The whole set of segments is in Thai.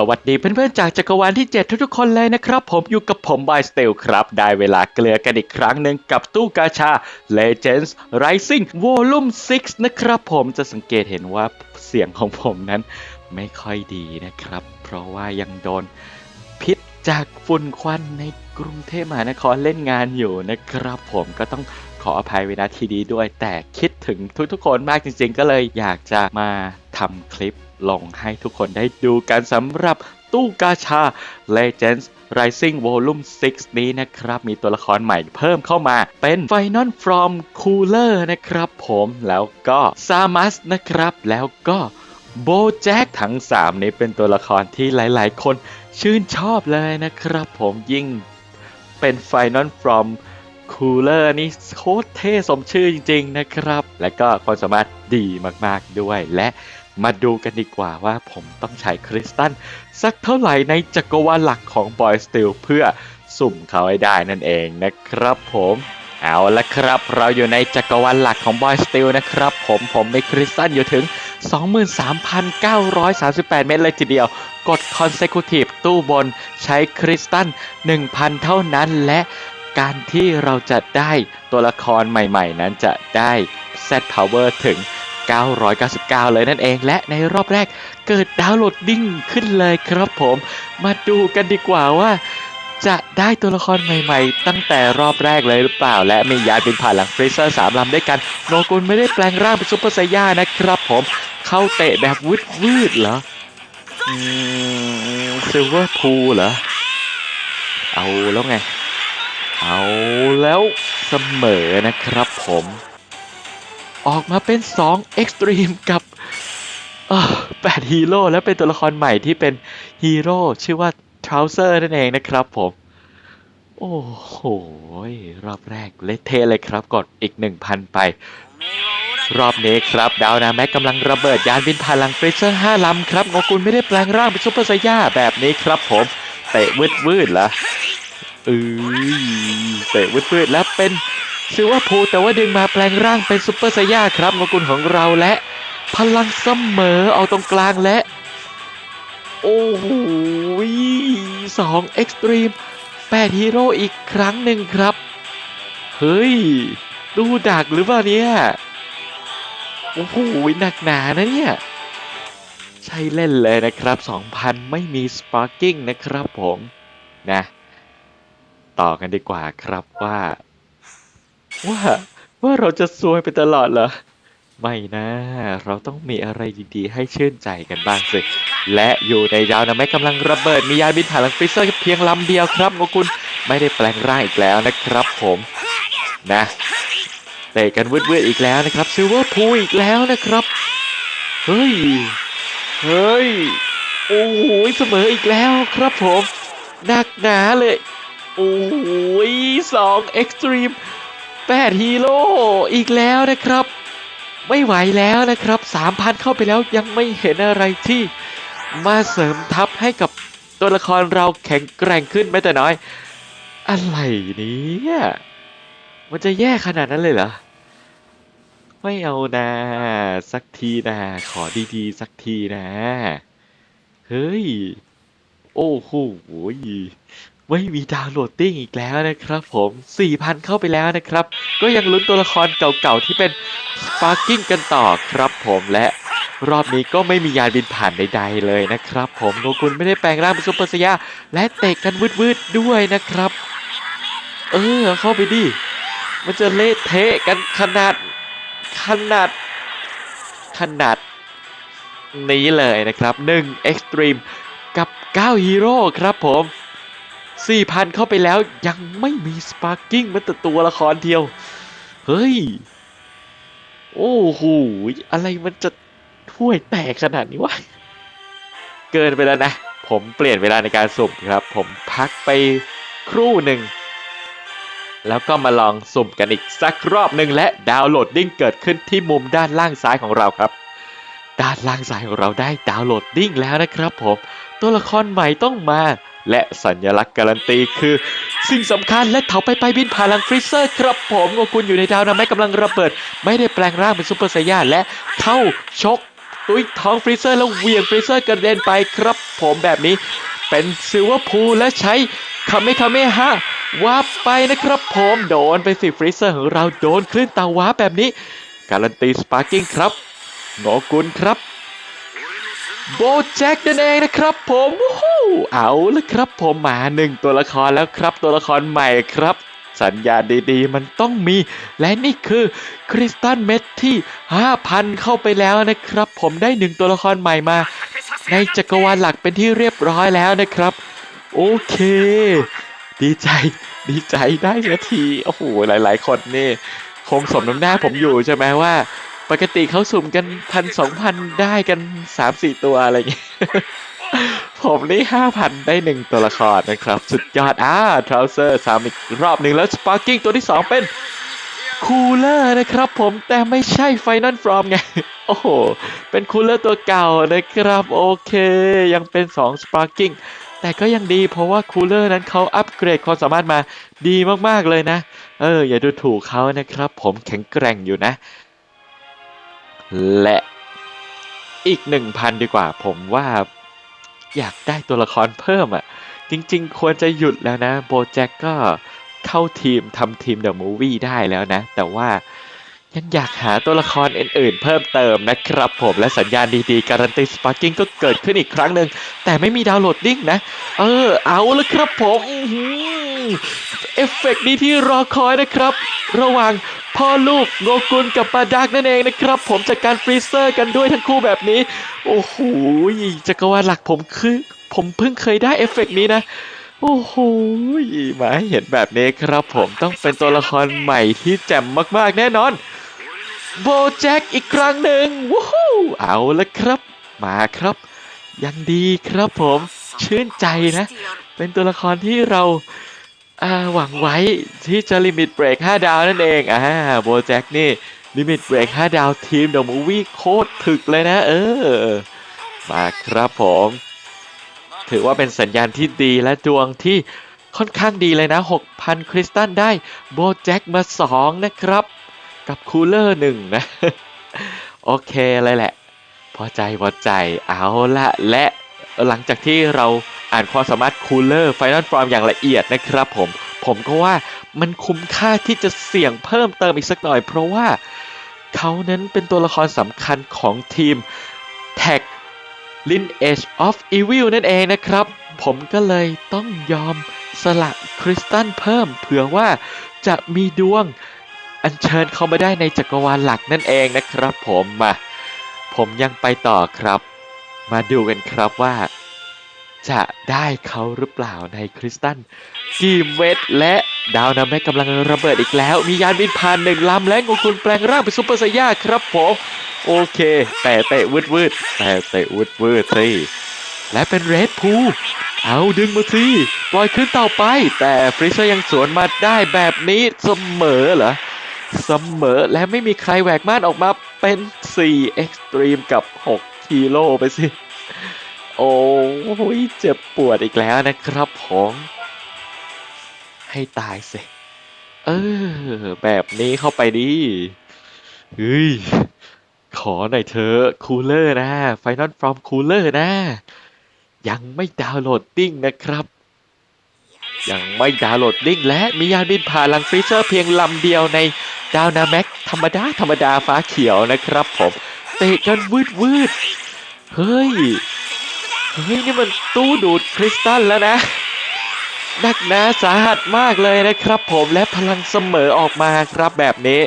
สวัสดีเพื่อนๆ จากจักรวาลที่ 7 ทุกๆ คนเลยนะครับ ผมอยู่กับผมบายสเตลครับ ได้เวลาเกลือกันอีกครั้งหนึ่งกับตู้กาชา Legends Rising Volume 6 นะครับผมจะสังเกตเห็นว่าเสียงของผมนั้นไม่ค่อยดีนะครับ เพราะว่ายังโดนพิษจากฝุ่นควันในกรุงเทพมหานครเล่นงานอยู่นะครับผมก็ต้องขออภัยเวลาทีนี้ด้วย แต่คิดถึงทุกๆ คนมากจริง ๆ ก็เลยอยากจะมาทำคลิป ลงให้ทุกคนได้ดูกันสำหรับตู้กาชา Legends Rising Volume 6 นี้นะครับ มีตัวละครใหม่เพิ่มเข้ามา เป็น Final from Cooler นะครับผมแล้วก็ Samus นะครับ แล้วก็โบแจ็คทั้ง 3 นี้เป็นตัวละครที่หลายๆ คนชื่นชอบเลยนะครับผมยิ่งเป็น Final from Cooler นี่โคตรเท่สมชื่อจริง ๆ นะครับ และก็ความสามารถดีมาก ๆ ด้วย และ มาดูกันดีกว่าว่าผมต้องใช้คริสตัลสักเท่าไหร่ในจักรวาลหลักของ Boy Steel เพื่อสุ่มเขาให้ได้นั่นเองนะครับผมเอาละครับเราอยู่ในจักรวาลหลักของ Boy Steel นะครับผมผมมีคริสตัลอยู่ถึง 23,938 เม็ดเลยทีเดียว กด Consecutive ตู้บนใช้คริสตัล1,000 เท่านั้นและการที่เราจะได้ตัวละครใหม่ๆ นั้นจะได้ Set Power ถึง 999 เลยนั่นเอง และในรอบแรกเกิดดาวน์โหลดดิ้งขึ้นเลยครับผม มาดูกันดีกว่าว่า จะได้ตัวละครใหม่ๆ ตั้งแต่รอบแรกเลยหรือเปล่า และมียานบินผ่านหลังฟรีเซอร์สามลำด้วยกัน โนกุลไม่ได้แปลงร่างเป็นซุปเปอร์ไซย่านะครับผม เข้าเตะแบบวืดวืดเหรอซิลเวอร์พูเหรอ เอาแล้วไง เอาแล้วเสมอนะครับผม ออกมาเป็น2 Extreme กับเอ่อ8ฮีโร่แล้วเป็นตัวละครใหม่ที่เป็นฮีโร่ชื่อว่า Trouser นั่นเองนะครับผม โอ้โห รอบแรกเละเทะเลยครับกดอีก 1,000 ไป รอบนี้ครับ ดาวนาแม็กกำลังระเบิดยานบินผ่านหลังฟรีเซอร์5ลำครับโงกุลไม่ได้แปลงร่างเป็นซุปเปอร์ไซย่าแบบนี้ครับผม เตะวืดวืดๆเหรอเอ้ยเตะวืดวืดๆแล้วเป็น ซิลว่าพูแต่ว่าดึงมาแปลงร่างเป็นซุปเปอร์ไซย่าครับโงกุลของเราและ พลังเสมอเอาตรงกลางและ โอ้โหสองเอ็กซ์ตรีมแปดฮีโร่อีกครั้งหนึ่งครับ เฮ้ย ดูดักหรือเปล่าเนี่ยโอ้โหหนักหนานะเนี่ย ใช่เล่นเลยนะครับ 2,000 ไม่มีสปาร์กิ้งนะครับผม นะ ต่อกันดีกว่าครับว่า ว่าว่าเราจะซวยไปตลอดเหรอ ไม่นะ เราต้องมีอะไรดีๆ ให้ชื่นใจกันบ้างสิ และอยู่ในดาวนะแม่กำลังระเบิด มียานบินผ่านหลังฟรีเซอร์เพียงลำเดียวครับโงกุลไม่ได้แปลงร่างอีกแล้วนะครับผมนะเตะกันวืดๆอีกแล้วนะครับซิลเวอร์พูอีกแล้วนะครับ เฮ้ย เฮ้ย โอ้โหเสมออีกแล้วครับผมหนักหนาเลย โอ้โหสองเอ็กซ์ตรีม แปดฮีโร่อีกแล้วนะครับ ไม่ไหวแล้วนะครับสามพันเข้าไปแล้วยังไม่เห็นอะไรที่มาเสริมทัพให้กับตัวละครเราแข็งแกร่งขึ้นแม้แต่น้อย อะไรเนี่ยมันจะแย่ขนาดนั้นเลยเหรอ ไม่เอานะสักทีนะขอดีๆ สักทีนะ เฮ้ย โอ้โห ไม่มีดาวน์โหลดติ้งอีกแล้วนะครับผม 4,000 เข้าไปแล้วนะครับ ก็ยังลุ้นตัวละครเก่าๆ ที่เป็นสปาร์กิ้งกันต่อครับผมและรอบนี้ก็ไม่มียานบินผ่านใดๆเลยนะครับ ผมโนกุลไม่ได้แปลงร่างเป็นซุปเปอร์สยาและเตะกันวืดๆด้วยนะครับ เออเข้าไปดิ มันจะเละเทะกันขนาดขนาดขนาดนี้เลยนะครับ 1 Extreme กับ9ฮีโร่ครับผม 4,000 เข้าไปแล้วยังไม่มีสปาร์กิ้งแม้แต่ตัวละครเดียว เฮ้ย โอ้โห อะไรมันจะถ้วยแตกขนาดนี้วะ เกินไปแล้วนะ ผมเปลี่ยนเวลาในการสุ่มครับ ผมพักไปครู่หนึ่ง แล้วก็มาลองสุ่มกันอีกสักรอบหนึ่งและดาวน์โหลดดิ้งเกิดขึ้นที่มุมด้านล่างซ้ายของเราครับ ด้านล่างซ้ายของเราได้ดาวน์โหลดดิ้งแล้วนะครับผม ตัวละครใหม่ต้องมา และสัญลักษณ์การันตีคือ สิ่งสำคัญและเถาไปไปบินผ่านลังฟรีเซอร์ครับผมโงกุลอยู่ในดาวนะแม่กำลังระเบิด ไม่ได้แปลงร่างเป็นซูเปอร์ไซย่าและเข้าชกตุ้ยท้องฟรีเซอร์แล้วเหวี่ยงฟรีเซอร์กระเด็นไปครับผมแบบนี้ เป็นซิลเวอร์พูลและใช้คาเมคาเมฮะวาร์ปไปนะครับผมโดนไปสิฟรีเซอร์ของเราโดนคลื่นตาวาร์แบบนี้ การันตีสปาร์กิ้งครับโงกุลครับ โบแจ็คนั่นเองนะครับผมวู้ฮู้เอาละครับผมมาหนึ่งตัวละครแล้วครับ ตัวละครใหม่ครับ สัญญาณดีๆ มันต้องมี และนี่คือคริสตันเม็ดที่ 5,000 เข้าไปแล้วนะครับ ผมได้หนึ่งตัวละครใหม่มา ในจักรวาลหลักเป็นที่เรียบร้อยแล้วนะครับ โอเค ดีใจ ดีใจได้สียที โอ้โห หลายๆ คนนี่ คงสมน้ำหน้าผมอยู่ใช่ไหมว่า ปกติเขาสุ่มกันพันสองพันได้กันสามสี่ตัวอะไรอย่างเงี้ย ผมนี่ห้าพันได้หนึ่งตัวละครนะครับ สุดยอด อ่าทราวเซอร์สามอีกรอบหนึ่งแล้วสปาร์กิ้งตัวที่สองเป็นคูลเลอร์นะครับผมแต่ไม่ใช่ไฟนอลฟรอมไง โอ้โห เป็นคูลเลอร์ตัวเก่านะครับ โอเค ยังเป็น2 Sparking แต่ก็ยังดีเพราะว่าคูลเลอร์นั้นเขาอัปเกรดความสามารถมาดีมากๆเลยนะ เออ อย่าดูถูกเขานะครับ ผมแข็งแกร่งอยู่นะ และอีก 1,000 ดีกว่า ผมว่าอยากได้ตัวละครเพิ่มอะ จริงๆ ควรจะหยุดแล้วนะ โบแจ็คก็เข้าทีมทำทีมเดอะมูวี่ได้แล้วนะ แต่ว่ายังอยากหาตัวละครอื่นๆ เพิ่มเติมนะครับผมและสัญญาณดีๆ การันตีสปาร์กิ้งก็เกิดขึ้นอีกครั้งหนึ่งแต่ไม่มีดาวน์โหลดดิ้งนะ เออ เอาละครับผมเอฟเฟกต์นี้ที่รอคอยนะครับ ระหว่าง พ่อลูกโงกุลกับปาดักนั่นเองนะครับ ผมจากการฟรีเซอร์กันด้วยทั้งคู่แบบนี้ โอ้โหจักรวาลหลักผมคือผมเพิ่งเคยได้เอฟเฟกต์นี้นะ โอ้โหมาให้เห็นแบบนี้ครับผมต้องเป็นตัวละครใหม่ที่แจ่มมากๆแน่นอน โบแจ็คอีกครั้งหนึ่งวู้ฮู้เอาละครับ มาครับ ยังดีครับผมชื่นใจนะ เป็นตัวละครที่เรา หวังไว้ที่จะลิมิตเบรก 5 ดาวนั่นเองอ่าโบแจ็คนี่ลิมิตเบรก 5 ดาวทีมเดอะมูวี่โคตรถึกเลยนะ เออ มาครับผม ถือว่าเป็นสัญญาณที่ดีและดวงที่ค่อนข้างดีเลยนะ 6,000 คริสตัลได้โบแจ็คมา 2 นะครับ กับคูลเลอร์หนึ่งนะ โอเคเลยแหละ พอใจพอใจเอาละและ หลังจากที่เราอ่านความสามารถคูลเลอร์ไฟนอลฟอร์มอย่างละเอียดนะครับผม ผมก็ว่ามันคุ้มค่าที่จะเสี่ยงเพิ่มเติมอีกสักหน่อย เพราะว่าเขานั้นเป็นตัวละครสำคัญของทีมแท็ก Lineage of Evil นั่นเองนะครับ ผมก็เลยต้องยอมสละคริสตัลเพิ่ม เผื่อว่าจะมีดวงอัญเชิญเข้ามาได้ในจักรวาลหลักนั่นเองนะครับผมมาผมยังไปต่อครับ มาดูกันครับว่า จะได้เขาหรือเปล่าในคริสตัลกีมเวทและดาวนาแมกกำลังระเบิดอีกแล้ว มียานบินผ่านหนึ่งลำและงกุลแปลงร่างเป็นซุปเปอร์ไซย่าครับผมโอเค แต่เตะวืดวืดแต่เตะวืดวืดสิและเป็นเรดพูเอาดึงมาสิปล่อยขึ้นต่อไป แต่ฟริเซอร์ยังสวนมาได้แบบนี้เสมอเหรอเสมอและไม่มีใครแหวกม่านออกมาเป็น 4 Extreme กับ 6 ฮีโร่ไปสิ โอ้ยเจ็บปวดอีกแล้วนะครับผม ให้ตายสิ เออ แบบนี้เข้าไปดิเฮ้ย ขอหน่อยเถอคูลเลอร์นะ Final from Cooler นะ ยังไม่ดาวน์โหลดดิ้งนะครับ ยังไม่ดาวน์โหลดดิ้งและมียานบินผ่านหลังฟรีเซอร์เพียงลำเดียวในดาวนาแม็กธรรมดา ธรรมดาฟ้าเขียวนะครับผม เตะกันวืดวืดเฮ้ย เฮ้ย นี่มันตู้ดูดคริสตัลแล้วนะนักหนาสาหัสมากเลยนะครับผมและพลังเสมอออกมาครับแบบนี้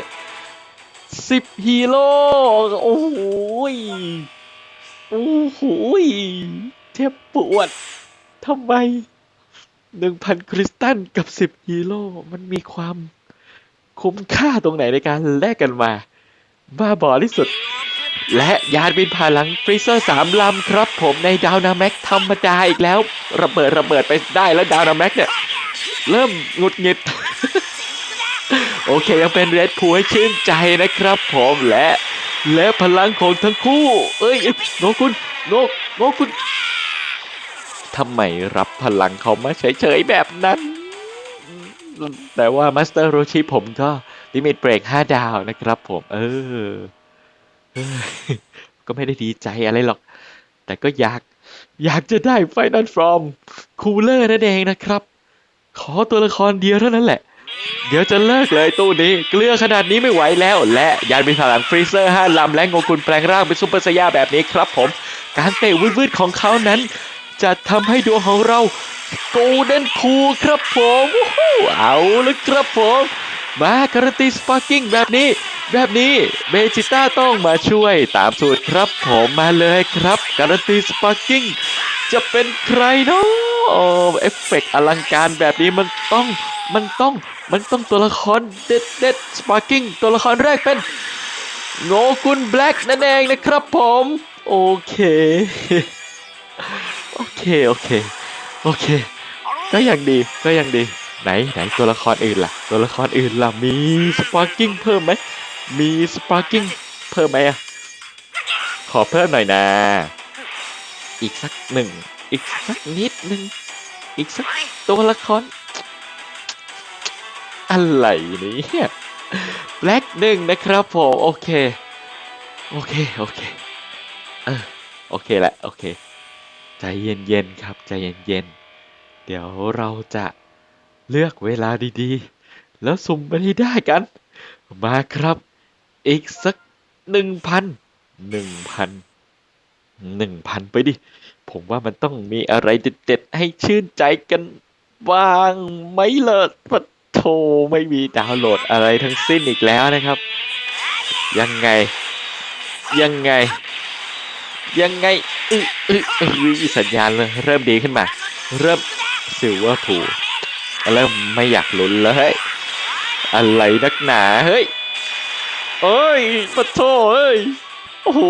10ฮีโร่ โอ้โหโอ้โหเจ็บปวดทำไม1,000คริสตัลกับ10ฮีโร่ มันมีความคุ้มค่าตรงไหนในการแลกกันมา บ้าบอที่สุด และยานบินผ่านหลังฟรีเซอร์สามลำครับผมในดาวนาแม็กธรรมดาอีกแล้ว ระเบิดระเบิดไปได้แล้วดาวนาแม็กเนี่ย เริ่มหงุดหงิด โอเคยังเป็นเรดพูให้ชื่นใจนะครับผมและและพลังของทั้งคู่ เอ้ยโนคุณโนโนคุณทำไมรับพลังเขามาเฉยๆแบบนั้น แต่ว่ามาสเตอร์โรชิผมก็ลิมิตเบรก 5 ดาวนะครับผม เออเออ ก็ไม่ได้ดีใจอะไรหรอก แต่ก็อยากอยากจะได้ Final Form Cooler นั่นเองนะครับ ขอตัวละครเดียวเท่านั้นแหละ เดี๋ยวจะเลิกเลยตู้นี้ เกลือขนาดนี้ไม่ไหวแล้ว และยานบินพลังฟรีเซอร์5ลำและงงกุลแปลงร่างเป็นซุปเปอร์ไซย่าแบบนี้ครับผม การเตะวืดๆของเขานั้น จะทำให้ดวงของเราโกลเด้นพูครับผม เอาลยครับผม มาการันตีสปาร์กิ้งแบบนี้ แบบนี้เบจิต้าต้องมาช่วยตามสูตรครับผมมาเลยครับ การันตีสปาร์กิ้งจะเป็นใครเนาะเอฟเฟกต์อลังการแบบนี้มันต้องมันต้องมันต้องตัวละครเด็ดเด็ดสปาร์กิ้งตัวละครแรกเป็นโงกุลแบล็กนั่นเองนะครับผม โอเค โอเค โอเค โอเค ก็ยังดีก็ยังดีไหนไหนตัวละครอื่นล่ะ ตัวละครอื่นล่ะมีสปาร์กิ้งเพิ่มไหม มีสปาร์กิ้งเพิ่มไหมอะขอเพิ่มหน่อยนะ อีกสักหนึ่ง อีกสักนิดหนึ่ง อีกสักตัวละคร อะไรนี่แบล็กหนึ่งนะครับผมโอเค โอเค โอเค เออ โอเคแหละ โอเค ใจเย็นๆครับ ใจเย็นๆ เดี๋ยวเราจะเลือกเวลาดีๆ แล้วสุ่มไปให้ได้กัน มาครับ อีกสักหนึ่งพันหนึ่งพันหนึ่งพันไปดิ ผมว่ามันต้องมีอะไรเด็ดๆให้ชื่นใจกันบ้างไหมเลิศปะโทไม่มีดาวน์โหลดอะไรทั้งสิ้นอีกแล้วนะครับ ยังไง ยังไง ยังไงอึอึอึสัญญาณเลยเริ่มดีขึ้นมา เริ่มซิลเวอร์พูเริ่มไม่อยากลุ้นแล้วเฮ้ยอะไรนักหนา เฮ้ย เอ้ยปะโทเอ้ย โอ้โห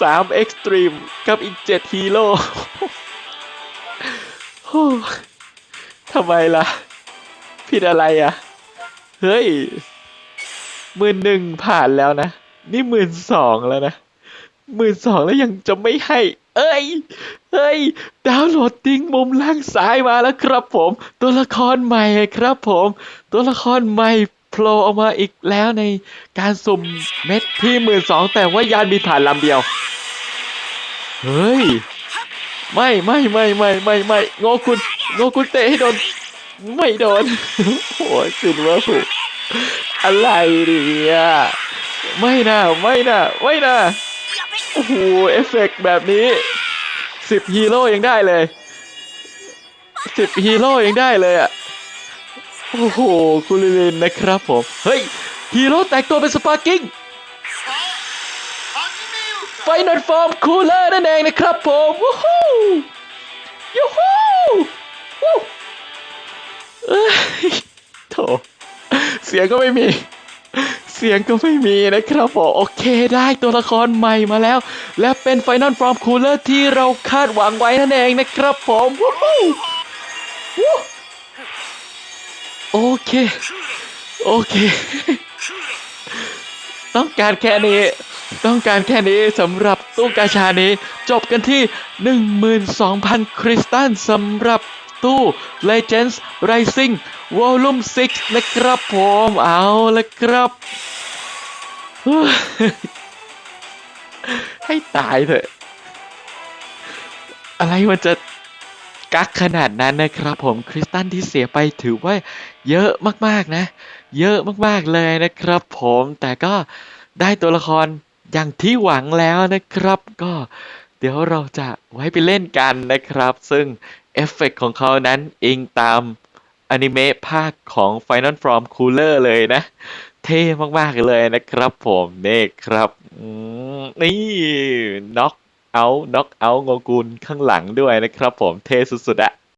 สามเอ็กซ์ตรีมกับอีกเจ็ดฮีโร่โอ้ทำไมล่ะ ผิดอะไรอะ เฮ้ยหมื่นหนึ่งผ่านแล้วนะ นี่หมื่นสองแล้วนะหมื่นสองแล้วยังจะไม่ให้ เอ้ย เฮ้ย ดาวน์โหลดติ้งมุมล่างซ้ายมาแล้วครับผม ตัวละครใหม่ครับผม ตัวละครใหม่ โผล่ออกมาอีกแล้วในการสุ่มเม็ดที่หมื่นสองแต่ว่ายานบินผ่านลำเดียว เฮ้ย ไม่ไม่ไม่ไม่ไม่ไม่โงกุลโงกุลเตะให้โดน ไม่โดนโอ้ยขึ้ว่าผูกอะไรเนี่ยไม่น่าไม่น่าไม่น่าโอ้โหเอฟเฟกต์แบบนี้สิบฮีโร่ยังได้เลยสิบฮีโร่ยังได้เลยอะ โอ้โหคุณลิลินนะครับผม เฮ้ย ฮีโร่แตกตัวเป็นสปาร์กิ้งไฟนอลฟอร์มคูลเลอร์นั่นเองนะครับผมวู้ฮู้ยูฮู้วู้เอ้ยโถเสียงก็ไม่มี เสียงก็ไม่มีนะครับผมโอเคได้ตัวละครใหม่มาแล้ว และเป็นไฟนอลฟอร์มคูลเลอร์ที่เราคาดหวังไว้นั่นเองนะครับผมวู้ฮู้วู้ โอเค โอเค ต้องการแค่นี้ ต้องการแค่นี้สำหรับตู้กาชานี้ จบกันที่ 12,000 คริสตัลสำหรับตู้ Legends Rising Volume 6 นะครับผม เอาละครับให้ตายเถอะ อะไรมันจะ กักขนาดนั้นนะครับผมคริสตัลที่เสียไปถือว่าเยอะมากๆนะ เยอะมากๆเลยนะครับผมแต่ก็ได้ตัวละครอย่างที่หวังแล้วนะครับ ก็เดี๋ยวเราจะไว้ไปเล่นกันนะครับ ซึ่งเอฟเฟกต์ของเขานั้นอิงตามอนิเมะภาคของ Final Form Cooler เลยนะ เท่มาก ๆ เลยนะครับผม นี่ครับอืมนี่น็อก เอาน็อกเอางกูลข้างหลังด้วยนะครับผมเท่สุดๆอะ